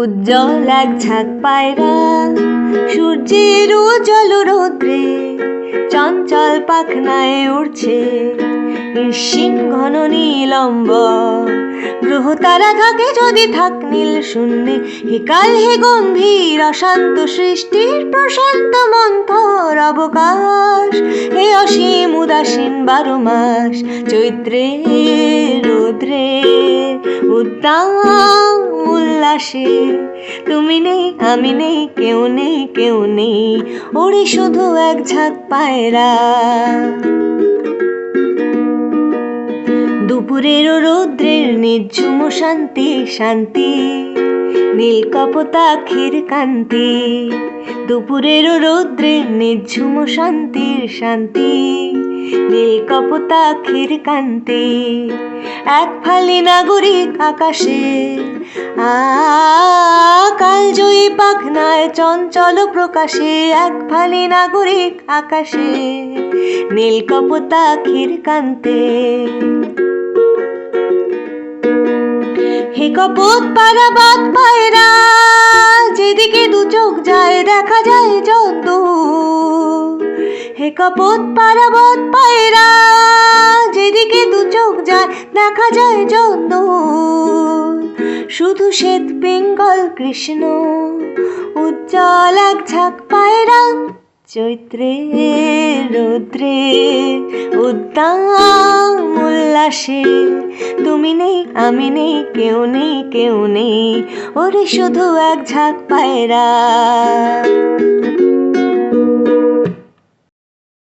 উজ্জ্বল এক ঝাঁক পায়রা, সূর্যের উজ্জ্বল রৌদ্রে চঞ্চল পাখনায় উড়ছে। নিঃসীম ঘন নীলম্ব, গ্রহ তারা থাকে যদি থাক নীল শূন্যে। হে কাল হে গম্ভীর, অশান্ত সৃষ্টির প্রশান্ত মন্থর অবকাশ। হে অসীম উদাসীন বারো মাস চৈত্রে রৌদ্রে উদ্দাম উল্লাসে। তুমি নেই, আমি নেই, কেউ নেই কেউ নেই। ওরে শুধু এক ঝাঁক পায়রা। দুপুরের রৌদ্রের নির্ঝুম শান্তি শান্তি। নীল কপোতাক্ষীর কান্তি। দুপুরের রৌদ্রের নির্ঝুম শান্তির শান্তি। নীল কপোতাক্ষীর কান্তি, এক ফালি নাগরিক আকাশে। কাল জয়ী পাখনায় চঞ্চল প্রকাশে, এক ফালি নাগরিক আকাশে। নীল কপোতাক্ষীর কান্তে। হে কপত পারাবাত পায়রা, যেদিকে দু চোখ যায়, দেখা যায় যত কপত পারাবত পায়রা, যেদিকে দু চোখ যায়, দেখা যায় যত শুধু শ্বেত পিঙ্গল কৃষ্ণ, উজ্জ্বল এক ঝাঁক পায়রা, চৈত্রে, রৌদ্রে উদ্দাম উল্লাসে। তুমি নেই, আমি নেই, কেউ নেই কেউ নেই, ওরে শুধু এক ঝাঁক পায়রা।